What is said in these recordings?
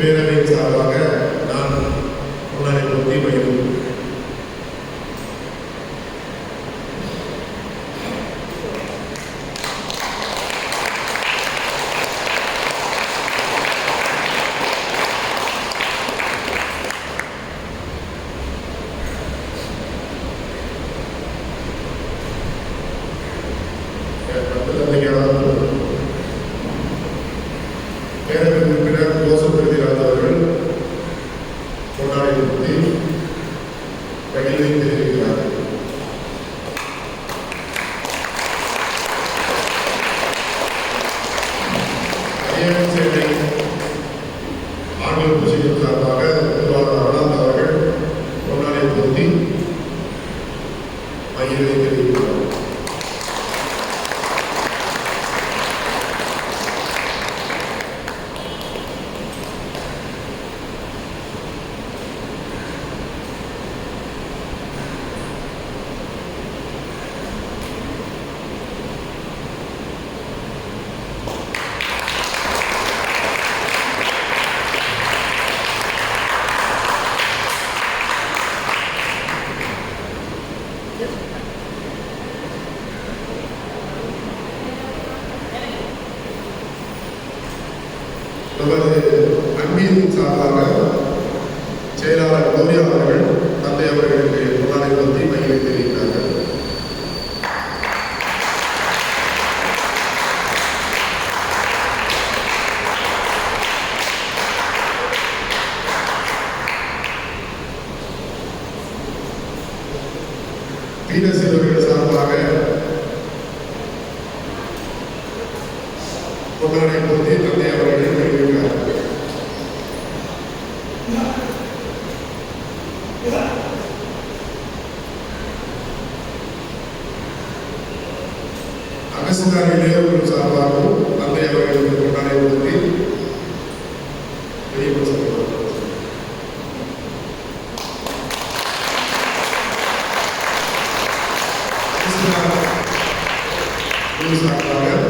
பேரவையின் சார்பாக நான் முன்னாடி பொருந்தி மகிழ்வு பேரவை Thank you. நமது அன்பின் சார்பாக செயலாளர் கௌரியா அவர்கள் தந்தை அவர்களுக்கு முன்னாடி பற்றி மகிழ்ச்சி தெரிவித்தார்கள் பீனஸ் அவர்கள் ఒకరి బుద్ధి తదేవరని తెలియగా అగస్త వినియోగం సాధారణ అంతే ఎవరైనా ఉండాలి ఉంది తెలియపరచుకుంటారు సాధారణ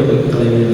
தலைவர்கள்